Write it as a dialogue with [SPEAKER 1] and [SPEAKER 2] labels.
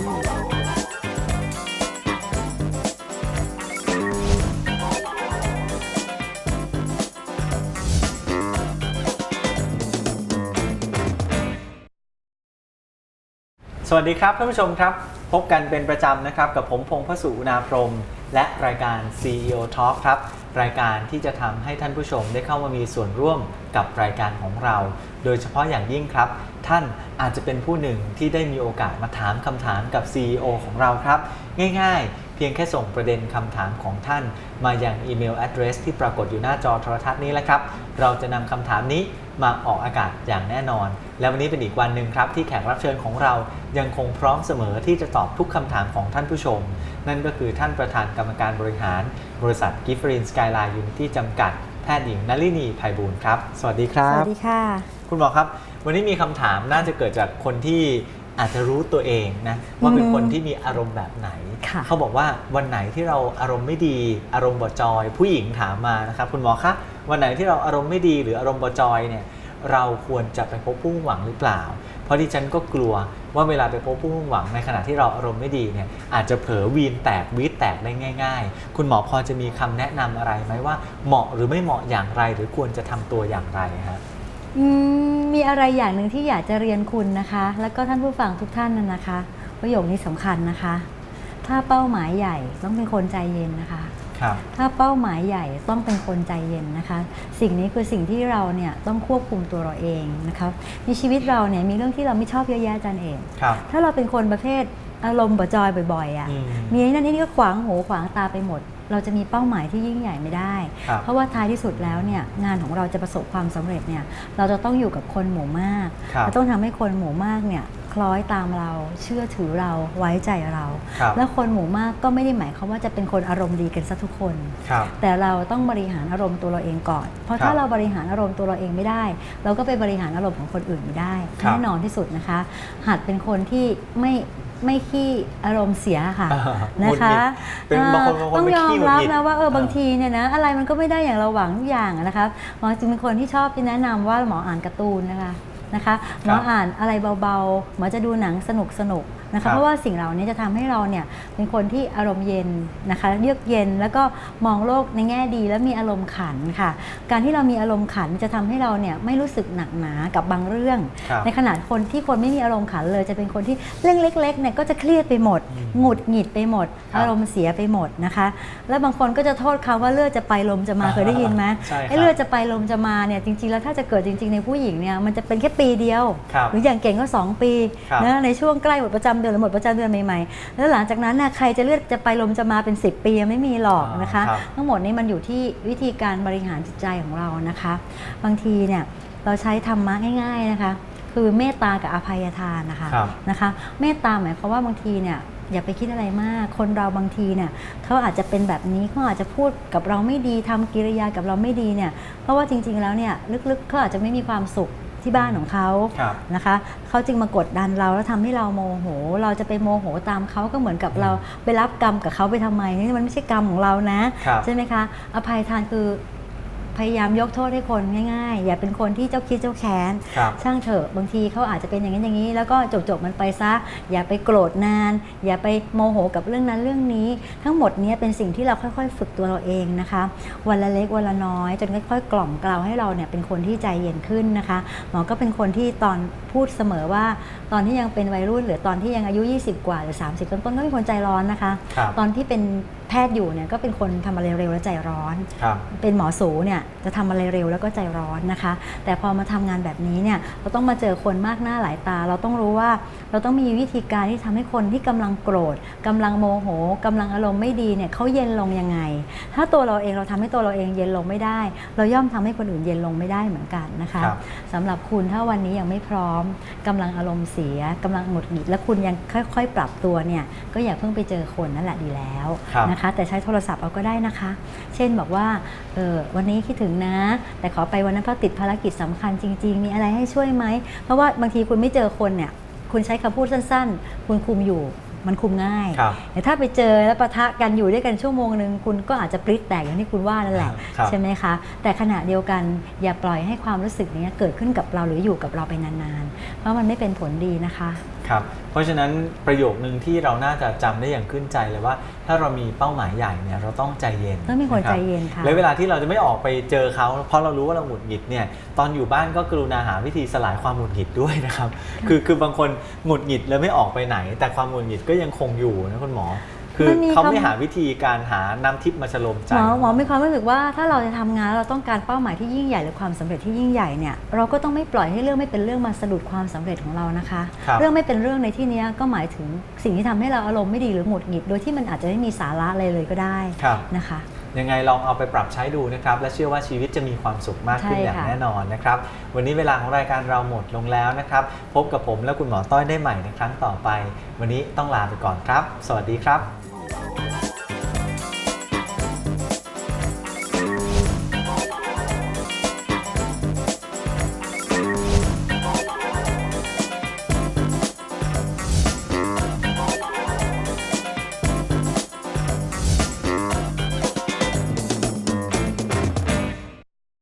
[SPEAKER 1] สวัสดีครับท่านผู้ชมครับ พบกันเป็นประจำนะครับ กับผมพงพสุนาพรม และรายการ CEO Talk ครับ รายการที่จะทำให้ท่านผู้ชมได้เข้ามามีส่วนร่วมกับรายการของเรา โดยเฉพาะอย่างยิ่งครับ ท่านอาจจะเป็นผู้หนึ่งที่ได้มีโอกาสมาถามคำถามกับ CEO ของเราครับ ง่ายๆ พียงแค่ส่งประเด็นคำถามของท่าน มายังอีเมล address ที่ปรากฏอยู่หน้าจอโทรทัศน์นี้แหละครับ เราจะนำคำถามนี้มาออกอากาศอย่างแน่นอน และวันนี้เป็นอีกวันหนึ่งครับ ที่แขกรับเชิญของเรายังคงพร้อมเสมอที่จะตอบทุกคำถามของท่านผู้ชม นั่นก็คือท่านประธานกรรมการบริหาร บริษัทกิฟฟรินสกายไลน์ยูนิตี้จำกัดแพทย์หญิงนลินีไพบูลย์ครับ สวัสดีครั
[SPEAKER 2] ส
[SPEAKER 1] บ
[SPEAKER 2] วัสดีค่ะ
[SPEAKER 1] คุณหมอครับ วันนี้มีคำถามน่าจะเกิดจากคนที่ อาจจะรู้ตัวเองนะว่าเป็น
[SPEAKER 2] อืม
[SPEAKER 1] คนที่มีอารมณ์แบบไหน
[SPEAKER 2] ค่ะ
[SPEAKER 1] เขาบอกว่าวันไหนที่เราอารมณ์ไม่ดีอารมณ์บอจอย ผู้หญิงถามมานะครับคุณหมอคะวันไหนที่เราอารมณ์ไม่ดีหรืออารมณ์บอจอยเนี่ยเราควรจะไปพบผู้มุ่งหวังหรือเปล่า เพราะดิฉันก็กลัวว่าเวลาไปพบผู้มุ่งหวังในขณะที่เราอารมณ์ไม่ดีเนี่ยอาจจะเผลอวีนแตกวีดแตกได้ง่าย ๆ คุณหมอพอจะมีคำแนะนำอะไรไหมว่าเหมาะหรือไม่เหมาะอย่างไร หรือควรจะทำตัวอย่างไรฮะ
[SPEAKER 2] อื มมีอะไรอย่างหนึ่งที่อยากจะเรียนคุณนะคะ แล้วก็ท่านผู้ฟังทุกท่านนะนะคะ ประโยคนี้สำคัญนะคะ ถ้าเป้าหมายใหญ่ต้องเป็นคนใจเย็นนะคะ
[SPEAKER 1] ครับ
[SPEAKER 2] ถ้าเป้าหมายใหญ่ต้องเป็นคนใจเย็นนะคะ สิ่งนี้คือสิ่งที่เราเนี่ยต้องควบคุมตัวเราเองนะคะในชีวิตเราเนี่ยมีเรื่องที่เราไม่ชอบเยอะแยะอาจันเอง
[SPEAKER 1] ครับ
[SPEAKER 2] ถ้าเราเป็นคนประเภท อารมณ์บจอยบ่อยๆอะ่ะ
[SPEAKER 1] อืม
[SPEAKER 2] มีไอ้นั่นนี่ก็ขวางหูขวางตาไปหมด เราจะมีเป้าหมายที่ยิ่งใหญ่ไม่ได้
[SPEAKER 1] ครับ
[SPEAKER 2] เพราะว่าท้ายที่สุดแล้วเนี่ยงานของเราจะประสบความสำเร็จเนี่ยเราจะต้องอยู่กับคนหมู่มาก
[SPEAKER 1] ครับ
[SPEAKER 2] เราต้องทำให้คนหมู่มากเนี่ย คล้อยตามเรา เชื่อถือเราไว้ใจเรา
[SPEAKER 1] ครับ
[SPEAKER 2] แล้วคนหมู่มากก็ไม่ได้หมายความว่าจะเป็นคนอารมณ์ดีกันซะทุกคน
[SPEAKER 1] ครับ
[SPEAKER 2] แต่เราต้องบริหารอารมณ์ตัวเราเองก่อน เพราะ
[SPEAKER 1] ครับ
[SPEAKER 2] ถ้าเราบริหารอารมณ์ตัวเราเองไม่ได้ เราก็ไปบริหารอารมณ์ของคนอื่นไม่ได้
[SPEAKER 1] ครับ
[SPEAKER 2] แน่นอนที่สุดนะคะ หัดเป็นคนที่ไม่ไม่ขี้อารมณ์เสียค่ะ
[SPEAKER 1] อ่า
[SPEAKER 2] นะคะ
[SPEAKER 1] หงุดหงิดเป็นบางคนบางคน
[SPEAKER 2] ต้อง
[SPEAKER 1] เป็น
[SPEAKER 2] ยอ
[SPEAKER 1] ขี้
[SPEAKER 2] ม
[SPEAKER 1] หงุด
[SPEAKER 2] รับ
[SPEAKER 1] หงิด
[SPEAKER 2] นะว่าเออ
[SPEAKER 1] อ่า
[SPEAKER 2] บางทีเนี่ยนะอะไรมันก็ไม่ได้อย่างเราหวังทุกอย่างอะนะคะหมอจึงเป็นคนที่ชอบที่แนะนำว่าหมออ่านการ์ตูนนะคะ นะคะหมออ่านอะไรเบาๆหมอจะดูหนังสนุกสนุกๆนะ
[SPEAKER 1] ครั
[SPEAKER 2] คะ
[SPEAKER 1] บ
[SPEAKER 2] เพราะว่าสิ่งเหล่านี้จะทำให้เราเนี่ยเป็นคนที่อารมณ์เย็นนะคะเยือกเย็นแล้วก็มองโลกในแง่ดีและมีอารมณ์ขันค่ะ การที่เรามีอารมณ์ขันจะทำให้เราเนี่ยไม่รู้สึกหนักหนากับบางเรื่อง
[SPEAKER 1] ครับ
[SPEAKER 2] ในขณะคนที่คนไม่มีอารมณ์ขันเลย จะเป็นคนที่เรื่องเล็กๆเนี่ยก็จะเครียดไปหมด
[SPEAKER 1] อืม
[SPEAKER 2] หงุดหงิดไปหมด
[SPEAKER 1] ครับ
[SPEAKER 2] อารมณ์เสียไปหมดนะคะ แล้วบางคนก็จะโทษเขาว่าเลือดจะไปลมจะมา
[SPEAKER 1] อ่า
[SPEAKER 2] เคยได้ยินไหม
[SPEAKER 1] ใช่ครับ
[SPEAKER 2] ไอ้เลือดจะไปลมจะมาเนี่ยจริงๆแล้วถ้าจะเกิดจริง ๆในผู้หญิงเนี่ยมันจะเป็นแค่ปีเดียว
[SPEAKER 1] ครับ
[SPEAKER 2] หรืออย่างเก่งก็ 2 ปี
[SPEAKER 1] ครับ
[SPEAKER 2] นะในช่วงใกล้หมดประจำเดือนหรือหมดประจำเดือนใหม่ๆ แล้วหลังจากนั้นน่ะใครจะเลือดจะไปลมจะมาเป็น 10 ปียังไม่มีหรอกนะคะ
[SPEAKER 1] ครับ
[SPEAKER 2] ทั้งหมดนี้มันอยู่ที่วิธีการบริหารจิตใจของเรานะคะ บางทีเนี่ยเราใช้ธรรมะง่าย ๆนะคะ คือเมตตากับอภัยทานนะคะ
[SPEAKER 1] ครับ
[SPEAKER 2] นะคะ เมตตาหมายความว่าบางทีเนี่ยอย่าไปคิดอะไรมาก คนเราบางทีเนี่ยเขาอาจจะเป็นแบบนี้เขาอาจจะพูดกับเราไม่ดีทำกิริยากับเราไม่ดีเนี่ยเพราะว่าจริงๆแล้วเนี่ยลึกๆเขาอาจจะไม่มีความสุข ที่บ้านของเขา
[SPEAKER 1] ครับ
[SPEAKER 2] นะคะเขาจึงมากดดันเราแล้วทำให้เราโมโห เราจะไปโมโหตามเขาก็เหมือนกับเราไปรับกรรมกับเขาไปทำไมนี่มันไม่ใช่กรรมของเรานะ
[SPEAKER 1] ครับ
[SPEAKER 2] ใช่ไหมคะ อภัยทานคือ พยายามยกโทษให้คนง่ายๆ อย่าเป็นคนที่เจ้าคิดเจ้าแค้น
[SPEAKER 1] ครับ
[SPEAKER 2] ช่างเถอะบางทีเขาอาจจะเป็นอย่างนั้นอย่างนี้ แล้วก็จบจบๆมันไปซะ อย่าไปโกรธนาน อย่าไปโมโหกับเรื่องนั้นเรื่องนี้ ทั้งหมดเนี้เป็นสิ่งที่เราค่อยๆ ฝึกตัวเราเองนะคะ วันละเล็กวันละน้อย จนค่อยๆ กล่อมกล่าวให้เราเนี่ยเป็นคนที่ใจเย็นขึ้นนะคะหมอก็เป็นคนที่ตอนพูดเสมอว่า ตอนที่ยังเป็นวัยรุ่น หรือตอนที่ยังอายุ 20 กว่าหรือ 30 ต้นๆก็เป็นคนใจร้อนนะคะ
[SPEAKER 1] ครับ
[SPEAKER 2] ตอนที่เป็นแพทย์อยู่เนี่ยก็เป็นคนทำอะไรเร็วและใจร้อน
[SPEAKER 1] ครับ
[SPEAKER 2] เป็นหมอสูเนี่ยจะทำอะไรเร็วแล้วก็ใจร้อนนะคะ แต่พอมาทำงานแบบนี้เนี่ยเราต้องมาเจอคนมากหน้าหลายตา เราต้องรู้ว่า เราต้องมีวิธีการที่ทำให้คนที่กำลังโกรธกำลังโมโหกำลังอารมณ์ไม่ดีเนี่ยเขาเย็นลงยังไง ถ้าตัวเราเองเราทำให้ตัวเราเองเย็นลงไม่ได้ เราย่อมทำให้คนอื่นเย็นลงไม่ได้เหมือนกันนะคะ
[SPEAKER 1] ครับ
[SPEAKER 2] สำหรับคุณถ้าวันนี้ยังไม่พร้อมกำลังอารมณ์เสียกำลังหงุดหงิดและคุณยังค่อย ๆ ปรับตัวเนี่ยก็อย่าเพิ่งไปเจอคนนั่นแหละดีแล้ว
[SPEAKER 1] ครับ
[SPEAKER 2] นะคะ แต่ใช้โทรศัพท์เอาก็ได้นะคะ เช่นบอกว่าเออวันนี้คิดถึงนะ แต่ขอไปวันนั้นเพราะติดภารกิจสำคัญจริง ๆ มีอะไรให้ช่วยไหมเพราะว่าบางทีคุณไม่เจอคนเนี่ย คุณใช้คำพูดสั้น ๆ คุณคุมอยู่มันคุมง่าย
[SPEAKER 1] ครับ
[SPEAKER 2] แต่ถ้าไปเจอแล้วปะทะกันอยู่ด้วยกันชั่วโมงหนึ่งคุณก็อาจจะปริ๊ดแตกอย่างที่คุณว่านั่นแหละ
[SPEAKER 1] ครับ
[SPEAKER 2] ใช่ไหมคะ แต่ขณะเดียวกันอย่าปล่อยให้ความรู้สึกนี้เกิดขึ้นกับเราหรืออยู่กับเราไปนานๆ เพราะมันไม่เป็นผลดีนะคะ
[SPEAKER 1] ครับเพราะฉะนั้นประโยคนึงที่เราน่าจะจำได้อย่างขึ้นใจเลยว่า ถ้าเรามีเป้าหมายใหญ่เนี่ยเราต้องใจเย็น
[SPEAKER 2] ต้องมีคนะ
[SPEAKER 1] รับ
[SPEAKER 2] ใจเย็นค่ะ
[SPEAKER 1] และเวลาที่เราจะไม่ออกไปเจอเขาเพราะเรารู้ว่าเราหงุดหงิดเนี่ยตอนอยู่บ้านก็กรุณาหาวิธีสลายความหงุดหงิดด้วยนะครับคือคือบางคนหงุดหงิดแล้วไม่ออกไปไหน แต่ความหงุดหงิดก็ยังคงอยู่นะคุณหมอ คือ
[SPEAKER 2] มันมี
[SPEAKER 1] เขาไม่
[SPEAKER 2] คำ
[SPEAKER 1] หาวิธีการหาน้ำทิพย์มาฉโลมใจ
[SPEAKER 2] หมอหมอมีความรู้สึกว่าถ้าเราจะทำงานแล้วเราต้องการเป้าหมายที่ยิ่งใหญ่หรือความสำเร็จที่ยิ่งใหญ่เนี่ยเราก็ต้องไม่ปล่อยให้เรื่องไม่เป็นเรื่องมาสะดุดความสำเร็จของเรานะคะ
[SPEAKER 1] ครับ
[SPEAKER 2] เรื่องไม่เป็นเรื่องในที่เนี้ยก็หมายถึงสิ่งที่ทำให้เราอารมณ์ไม่ดีหรือหงุดหงิด โดยที่มันอาจจะไม่มีสาระอะไรเลยก็ได้
[SPEAKER 1] ครับ
[SPEAKER 2] นะคะ
[SPEAKER 1] ยังไงลองเอาไปปรับใช้ดูนะครับ และเชื่อว่าชีวิตจะมีความสุขมากขึ้น
[SPEAKER 2] ใช่
[SPEAKER 1] อย่าง
[SPEAKER 2] ค่ะ
[SPEAKER 1] แน่นอนนะครับ วันนี้เวลาของรายการเราหมดลงแล้วนะครับ พบกับผมและคุณหมอต้อยได้ใหม่ในครั้งต่อไป วันนี้ต้องลาไปก่อนครับ สวัสดีครับ